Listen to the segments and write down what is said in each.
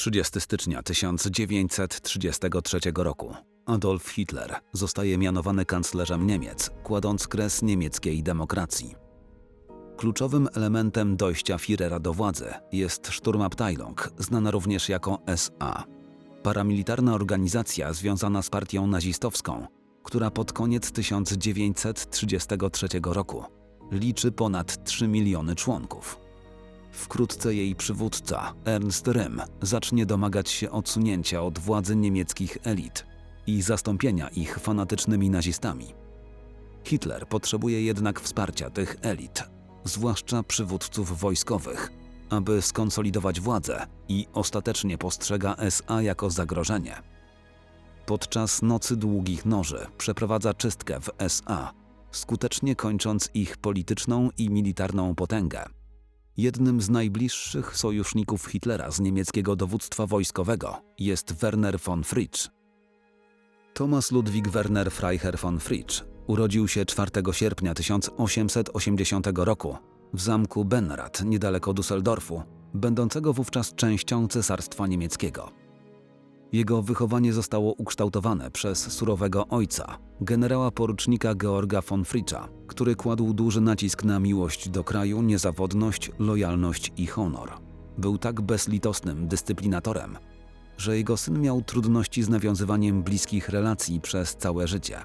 30 stycznia 1933 roku Adolf Hitler zostaje mianowany kanclerzem Niemiec, kładąc kres niemieckiej demokracji. Kluczowym elementem dojścia Führera do władzy jest Sturmabteilung, znana również jako SA. Paramilitarna organizacja związana z partią nazistowską, która pod koniec 1933 roku liczy ponad 3 miliony członków. Wkrótce jej przywódca, Ernst Röhm, zacznie domagać się odsunięcia od władzy niemieckich elit i zastąpienia ich fanatycznymi nazistami. Hitler potrzebuje jednak wsparcia tych elit, zwłaszcza przywódców wojskowych, aby skonsolidować władzę i ostatecznie postrzega SA jako zagrożenie. Podczas Nocy Długich Noży przeprowadza czystkę w SA, skutecznie kończąc ich polityczną i militarną potęgę. Jednym z najbliższych sojuszników Hitlera z niemieckiego dowództwa wojskowego jest Werner von Fritsch. Thomas Ludwig Werner Freiherr von Fritsch urodził się 4 sierpnia 1880 roku w zamku Benrath niedaleko Düsseldorfu, będącego wówczas częścią Cesarstwa Niemieckiego. Jego wychowanie zostało ukształtowane przez surowego ojca, generała porucznika Georga von Fritscha, który kładł duży nacisk na miłość do kraju, niezawodność, lojalność i honor. Był tak bezlitosnym dyscyplinatorem, że jego syn miał trudności z nawiązywaniem bliskich relacji przez całe życie.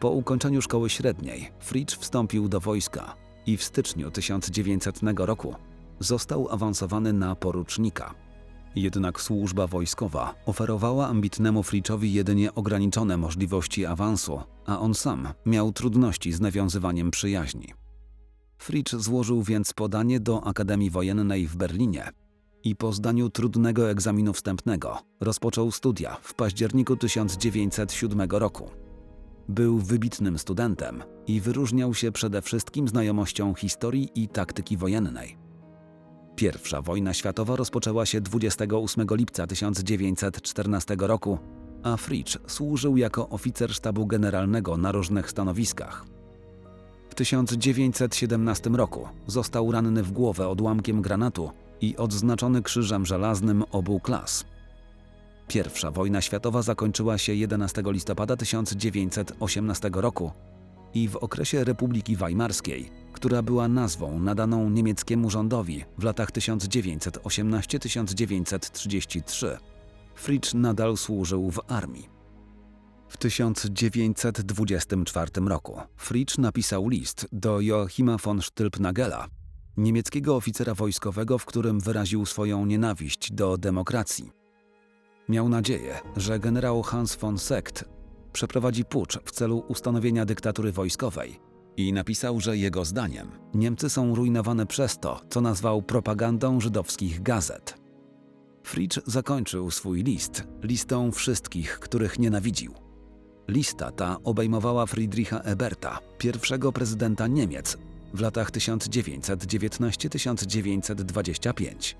Po ukończeniu szkoły średniej Fritsch wstąpił do wojska i w styczniu 1900 roku został awansowany na porucznika. Jednak służba wojskowa oferowała ambitnemu Fritchowi jedynie ograniczone możliwości awansu, a on sam miał trudności z nawiązywaniem przyjaźni. Fritsch złożył więc podanie do Akademii Wojennej w Berlinie i po zdaniu trudnego egzaminu wstępnego rozpoczął studia w październiku 1907 roku. Był wybitnym studentem i wyróżniał się przede wszystkim znajomością historii i taktyki wojennej. Pierwsza wojna światowa rozpoczęła się 28 lipca 1914 roku, a Fritsch służył jako oficer sztabu generalnego na różnych stanowiskach. W 1917 roku został ranny w głowę odłamkiem granatu i odznaczony krzyżem żelaznym obu klas. Pierwsza wojna światowa zakończyła się 11 listopada 1918 roku i w okresie Republiki Weimarskiej, która była nazwą nadaną niemieckiemu rządowi w latach 1918-1933, Fritsch nadal służył w armii. W 1924 roku Fritsch napisał list do Joachima von Stülpnagela, niemieckiego oficera wojskowego, w którym wyraził swoją nienawiść do demokracji. Miał nadzieję, że generał Hans von Sekt przeprowadzi pucz w celu ustanowienia dyktatury wojskowej i napisał, że jego zdaniem Niemcy są rujnowane przez to, co nazwał propagandą żydowskich gazet. Fritsch zakończył swój list listą wszystkich, których nienawidził. Lista ta obejmowała Friedricha Eberta, pierwszego prezydenta Niemiec w latach 1919-1925,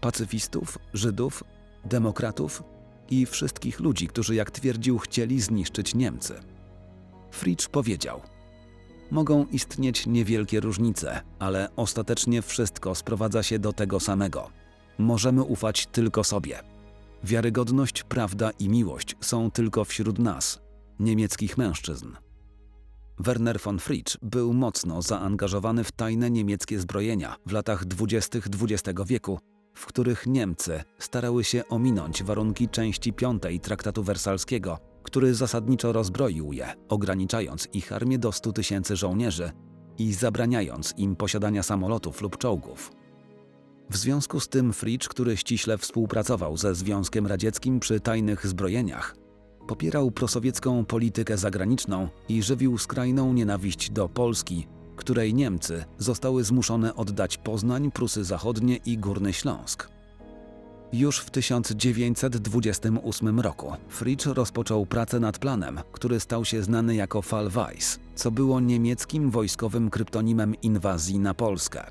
pacyfistów, Żydów, demokratów i wszystkich ludzi, którzy, jak twierdził, chcieli zniszczyć Niemcy. Fritsch powiedział: Mogą istnieć niewielkie różnice, ale ostatecznie wszystko sprowadza się do tego samego. Możemy ufać tylko sobie. Wiarygodność, prawda i miłość są tylko wśród nas, niemieckich mężczyzn. Werner von Fritsch był mocno zaangażowany w tajne niemieckie zbrojenia w latach dwudziestych XX wieku w których Niemcy starały się ominąć warunki części piątej Traktatu Wersalskiego, który zasadniczo rozbroił je, ograniczając ich armię do 100 tysięcy żołnierzy i zabraniając im posiadania samolotów lub czołgów. W związku z tym Fritsch, który ściśle współpracował ze Związkiem Radzieckim przy tajnych zbrojeniach, popierał prosowiecką politykę zagraniczną i żywił skrajną nienawiść do Polski której Niemcy zostały zmuszone oddać Poznań, Prusy Zachodnie i Górny Śląsk. Już w 1928 roku Fritsch rozpoczął pracę nad planem, który stał się znany jako Fall Weiss, co było niemieckim wojskowym kryptonimem inwazji na Polskę.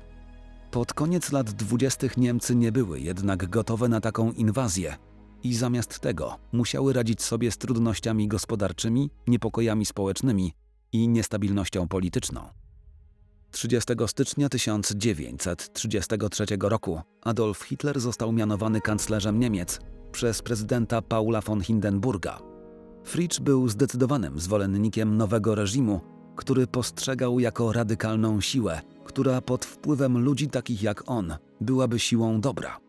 Pod koniec lat 20. Niemcy nie były jednak gotowe na taką inwazję i zamiast tego musiały radzić sobie z trudnościami gospodarczymi, niepokojami społecznymi i niestabilnością polityczną. 30 stycznia 1933 roku Adolf Hitler został mianowany kanclerzem Niemiec przez prezydenta Paula von Hindenburga. Fritsch był zdecydowanym zwolennikiem nowego reżimu, który postrzegał jako radykalną siłę, która pod wpływem ludzi takich jak on byłaby siłą dobra.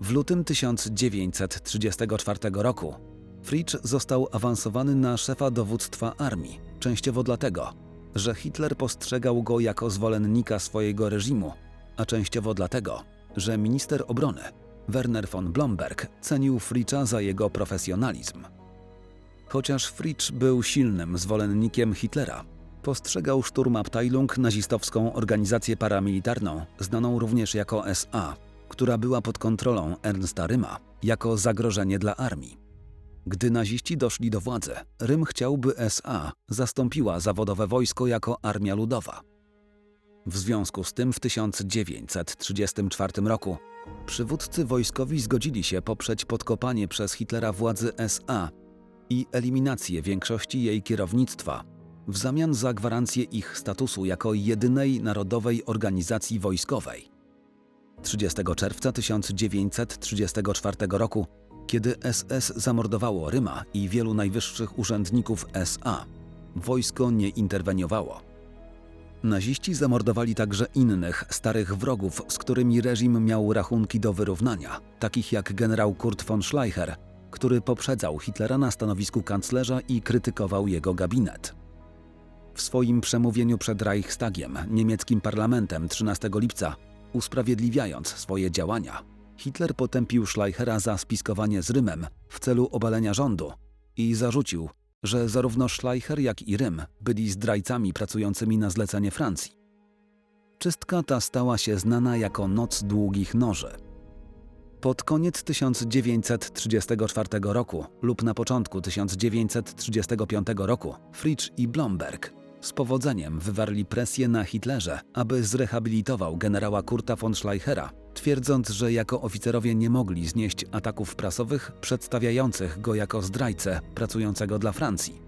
W lutym 1934 roku Fritsch został awansowany na szefa dowództwa armii, częściowo dlatego, że Hitler postrzegał go jako zwolennika swojego reżimu, a częściowo dlatego, że minister obrony Werner von Blomberg cenił Fritscha za jego profesjonalizm. Chociaż Fritsch był silnym zwolennikiem Hitlera, postrzegał Sturmabteilung nazistowską organizację paramilitarną, znaną również jako SA, która była pod kontrolą Ernsta Ryma, jako zagrożenie dla armii. Gdy naziści doszli do władzy, Rym chciałby SA zastąpiła zawodowe wojsko jako armia ludowa. W związku z tym w 1934 roku przywódcy wojskowi zgodzili się poprzeć podkopanie przez Hitlera władzy SA i eliminację większości jej kierownictwa w zamian za gwarancję ich statusu jako jedynej narodowej organizacji wojskowej. 30 czerwca 1934 roku kiedy SS zamordowało Ryma i wielu najwyższych urzędników SA, wojsko nie interweniowało. Naziści zamordowali także innych starych wrogów, z którymi reżim miał rachunki do wyrównania, takich jak generał Kurt von Schleicher, który poprzedzał Hitlera na stanowisku kanclerza i krytykował jego gabinet. W swoim przemówieniu przed Reichstagiem, niemieckim parlamentem 13 lipca, usprawiedliwiając swoje działania, Hitler potępił Schleichera za spiskowanie z Rymem w celu obalenia rządu i zarzucił, że zarówno Schleicher, jak i Rym byli zdrajcami pracującymi na zlecenie Francji. Czystka ta stała się znana jako Noc Długich Noży. Pod koniec 1934 roku lub na początku 1935 roku Fritsch i Blomberg z powodzeniem wywarli presję na Hitlerze, aby zrehabilitował generała Kurta von Schleichera twierdząc, że jako oficerowie nie mogli znieść ataków prasowych przedstawiających go jako zdrajcę pracującego dla Francji.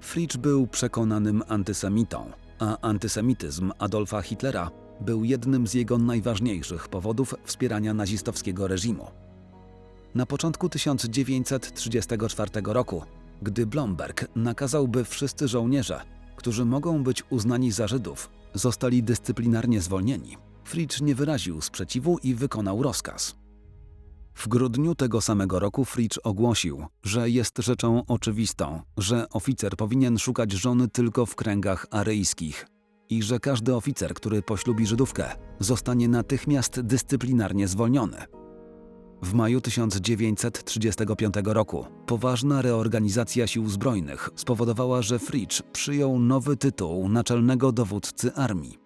Fritsch był przekonanym antysemitą, a antysemityzm Adolfa Hitlera był jednym z jego najważniejszych powodów wspierania nazistowskiego reżimu. Na początku 1934 roku, gdy Blomberg nakazał, by wszyscy żołnierze, którzy mogą być uznani za Żydów, zostali dyscyplinarnie zwolnieni, Fritsch nie wyraził sprzeciwu i wykonał rozkaz. W grudniu tego samego roku Fritsch ogłosił, że jest rzeczą oczywistą, że oficer powinien szukać żony tylko w kręgach aryjskich i że każdy oficer, który poślubi Żydówkę, zostanie natychmiast dyscyplinarnie zwolniony. W maju 1935 roku poważna reorganizacja sił zbrojnych spowodowała, że Fritsch przyjął nowy tytuł naczelnego dowódcy armii.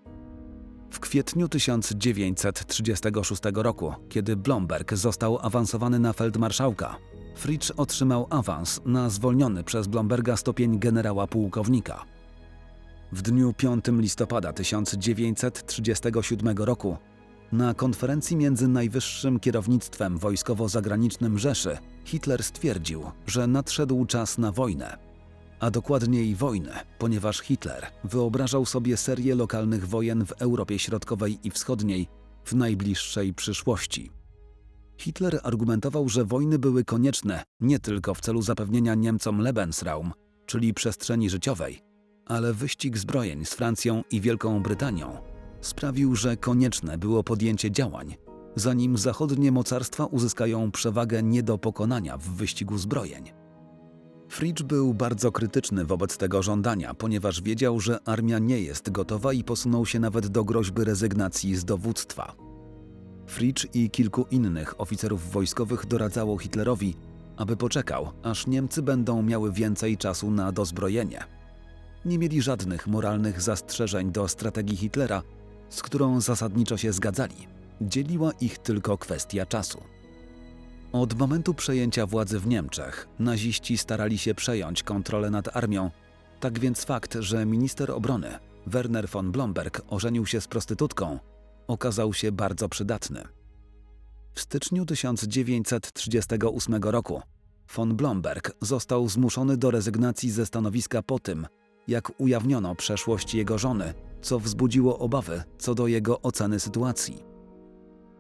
W kwietniu 1936 roku, kiedy Blomberg został awansowany na feldmarszałka, Fritsch otrzymał awans na zwolniony przez Blomberga stopień generała pułkownika. W dniu 5 listopada 1937 roku na konferencji między najwyższym kierownictwem wojskowo-zagranicznym Rzeszy Hitler stwierdził, że nadszedł czas na wojnę a dokładniej wojnę, ponieważ Hitler wyobrażał sobie serię lokalnych wojen w Europie Środkowej i Wschodniej w najbliższej przyszłości. Hitler argumentował, że wojny były konieczne nie tylko w celu zapewnienia Niemcom Lebensraum, czyli przestrzeni życiowej, ale wyścig zbrojeń z Francją i Wielką Brytanią sprawił, że konieczne było podjęcie działań, zanim zachodnie mocarstwa uzyskają przewagę nie do pokonania w wyścigu zbrojeń. Fritsch był bardzo krytyczny wobec tego żądania, ponieważ wiedział, że armia nie jest gotowa i posunął się nawet do groźby rezygnacji z dowództwa. Fritsch i kilku innych oficerów wojskowych doradzało Hitlerowi, aby poczekał, aż Niemcy będą miały więcej czasu na dozbrojenie. Nie mieli żadnych moralnych zastrzeżeń do strategii Hitlera, z którą zasadniczo się zgadzali. Dzieliła ich tylko kwestia czasu. Od momentu przejęcia władzy w Niemczech naziści starali się przejąć kontrolę nad armią. Tak więc fakt, że minister obrony Werner von Blomberg ożenił się z prostytutką, okazał się bardzo przydatny. W styczniu 1938 roku von Blomberg został zmuszony do rezygnacji ze stanowiska po tym, jak ujawniono przeszłość jego żony co wzbudziło obawy co do jego oceny sytuacji.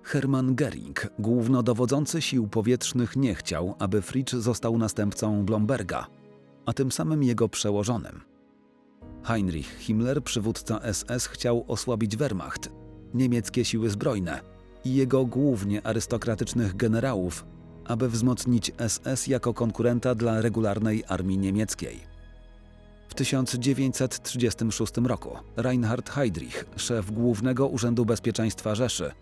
Hermann Göring, głównodowodzący sił powietrznych, nie chciał, aby Fritsch został następcą Blomberga, a tym samym jego przełożonym. Heinrich Himmler, przywódca SS, chciał osłabić Wehrmacht, niemieckie siły zbrojne i jego głównie arystokratycznych generałów, aby wzmocnić SS jako konkurenta dla regularnej armii niemieckiej. W 1936 roku Reinhard Heydrich, szef Głównego Urzędu Bezpieczeństwa Rzeszy,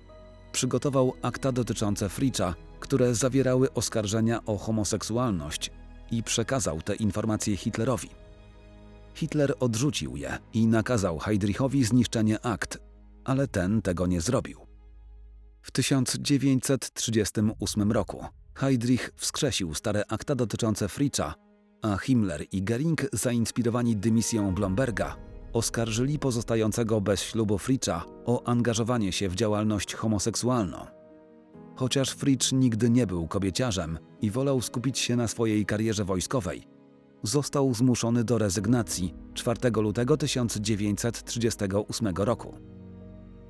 przygotował akta dotyczące Fritscha, które zawierały oskarżenia o homoseksualność i przekazał te informacje Hitlerowi. Hitler odrzucił je i nakazał Heydrichowi zniszczenie akt, ale ten tego nie zrobił. W 1938 roku Heydrich wskrzesił stare akta dotyczące Fritscha, a Himmler i Göring, zainspirowani dymisją Blomberga, oskarżyli pozostającego bez ślubu Fritscha o angażowanie się w działalność homoseksualną. Chociaż Fritsch nigdy nie był kobieciarzem i wolał skupić się na swojej karierze wojskowej, został zmuszony do rezygnacji 4 lutego 1938 roku.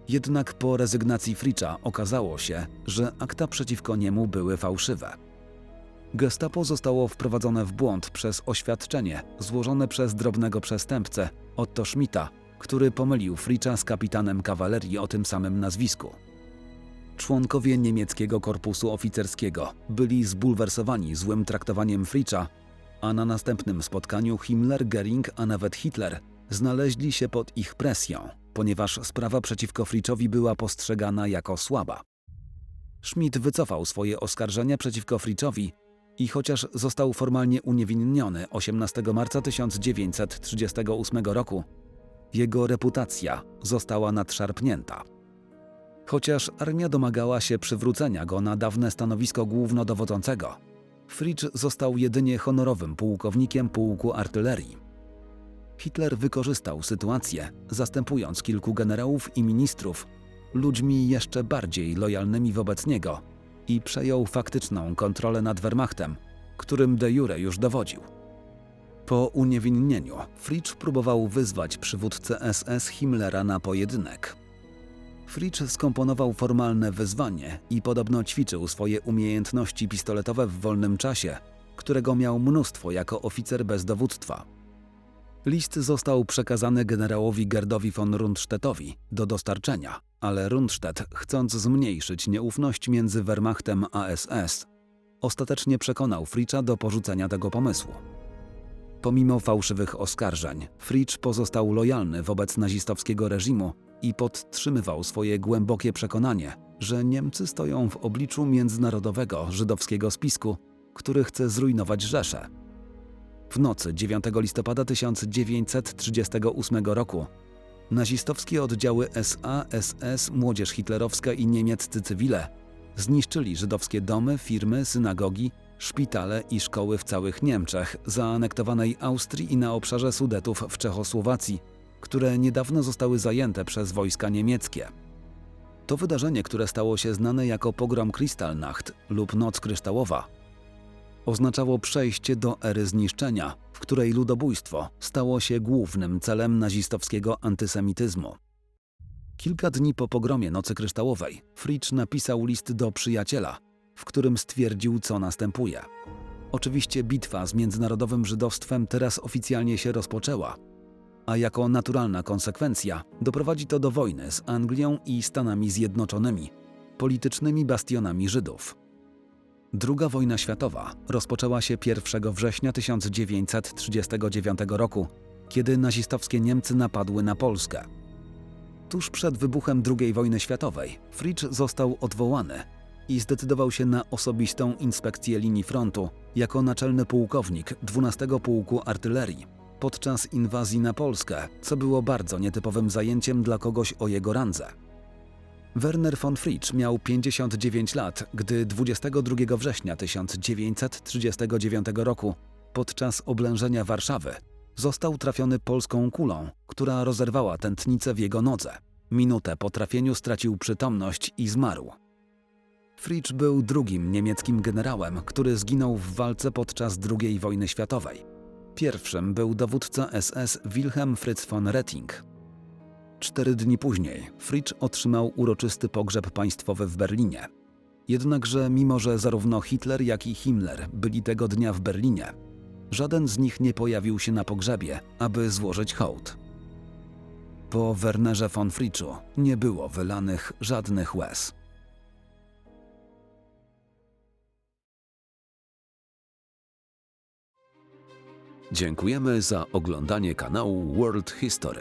Jednak po rezygnacji Fritscha okazało się, że akta przeciwko niemu były fałszywe. Gestapo zostało wprowadzone w błąd przez oświadczenie złożone przez drobnego przestępcę Otto Schmidta, który pomylił Fritscha z kapitanem kawalerii o tym samym nazwisku. Członkowie niemieckiego korpusu oficerskiego byli zbulwersowani złym traktowaniem Fritscha, a na następnym spotkaniu Himmler, Göring, a nawet Hitler znaleźli się pod ich presją, ponieważ sprawa przeciwko Fritschowi była postrzegana jako słaba. Schmidt wycofał swoje oskarżenia przeciwko Fritschowi i chociaż został formalnie uniewinniony 18 marca 1938 roku, jego reputacja została nadszarpnięta. Chociaż armia domagała się przywrócenia go na dawne stanowisko głównodowodzącego, Fritsch został jedynie honorowym pułkownikiem pułku artylerii. Hitler wykorzystał sytuację, zastępując kilku generałów i ministrów ludźmi jeszcze bardziej lojalnymi wobec niego i przejął faktyczną kontrolę nad Wehrmachtem, którym de jure już dowodził. Po uniewinnieniu Fritsch próbował wyzwać przywódcę SS Himmlera na pojedynek. Fritsch skomponował formalne wyzwanie i podobno ćwiczył swoje umiejętności pistoletowe w wolnym czasie, którego miał mnóstwo jako oficer bez dowództwa. List został przekazany generałowi Gerdowi von Rundstedtowi do dostarczenia, ale Rundstedt, chcąc zmniejszyć nieufność między Wehrmachtem a SS, ostatecznie przekonał Fritscha do porzucenia tego pomysłu. Pomimo fałszywych oskarżeń, Fritsch pozostał lojalny wobec nazistowskiego reżimu i podtrzymywał swoje głębokie przekonanie, że Niemcy stoją w obliczu międzynarodowego żydowskiego spisku, który chce zrujnować Rzeszę. W nocy 9 listopada 1938 roku nazistowskie oddziały SA, SS, młodzież hitlerowska i niemieccy cywile zniszczyli żydowskie domy, firmy, synagogi, szpitale i szkoły w całych Niemczech, zaanektowanej Austrii i na obszarze Sudetów w Czechosłowacji, które niedawno zostały zajęte przez wojska niemieckie. To wydarzenie, które stało się znane jako pogrom Kristallnacht lub Noc Kryształowa, oznaczało przejście do ery zniszczenia, w której ludobójstwo stało się głównym celem nazistowskiego antysemityzmu. Kilka dni po pogromie Nocy Kryształowej Fritsch napisał list do przyjaciela, w którym stwierdził, co następuje. Oczywiście bitwa z międzynarodowym żydostwem teraz oficjalnie się rozpoczęła, a jako naturalna konsekwencja doprowadzi to do wojny z Anglią i Stanami Zjednoczonymi, politycznymi bastionami Żydów. Druga wojna światowa rozpoczęła się 1 września 1939 roku, kiedy nazistowskie Niemcy napadły na Polskę. Tuż przed wybuchem II wojny światowej Fritsch został odwołany i zdecydował się na osobistą inspekcję linii frontu jako naczelny pułkownik 12 Pułku Artylerii podczas inwazji na Polskę, co było bardzo nietypowym zajęciem dla kogoś o jego randze. Werner von Fritsch miał 59 lat, gdy 22 września 1939 roku, podczas oblężenia Warszawy, został trafiony polską kulą, która rozerwała tętnicę w jego nodze. Minutę po trafieniu stracił przytomność i zmarł. Fritsch był drugim niemieckim generałem, który zginął w walce podczas II wojny światowej. Pierwszym był dowódca SS Wilhelm Fritz von Retting. Cztery dni później Fritsch otrzymał uroczysty pogrzeb państwowy w Berlinie. Jednakże, mimo że zarówno Hitler, jak i Himmler byli tego dnia w Berlinie, żaden z nich nie pojawił się na pogrzebie, aby złożyć hołd. Po Wernerze von Fritschu nie było wylanych żadnych łez. Dziękujemy za oglądanie kanału World History.